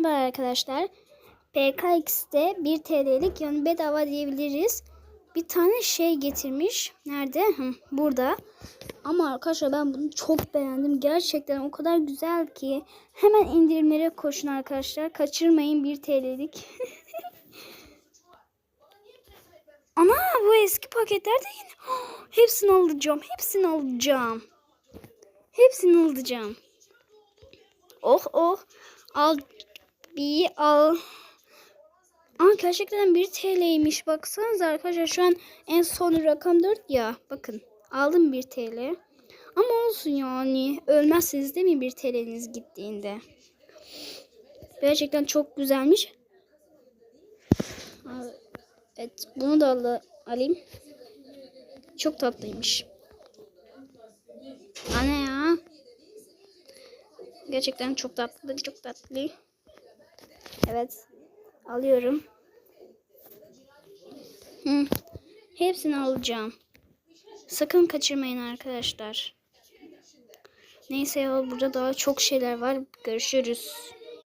Merhaba arkadaşlar. PKX'de 1 TL'lik yani bedava diyebiliriz. Bir tane şey getirmiş. Nerede? Hı, burada. Ama arkadaşlar ben bunu çok beğendim. Gerçekten o kadar güzel ki. Hemen indirimlere koşun arkadaşlar. Kaçırmayın 1 TL'lik. Ana bu eski paketler de yine. Hepsini alacağım. Hepsini alacağım. Hepsini alacağım. Oh oh. Al bir al. Aa gerçekten 1 TL'ymiş. Baksanıza arkadaşlar şu an en son rakam 4 ya. Bakın aldım 1 TL. Ama olsun yani. Ölmezsiniz değil mi 1 TL'niz gittiğinde? Gerçekten çok güzelmiş. Evet bunu da al alayım. Çok tatlıymış. Anne ya. Gerçekten çok tatlı, çok tatlı. Evet. Alıyorum. Hı. Hepsini alacağım. Sakın kaçırmayın arkadaşlar. Neyse ya burada daha çok şeyler var. Görüşürüz.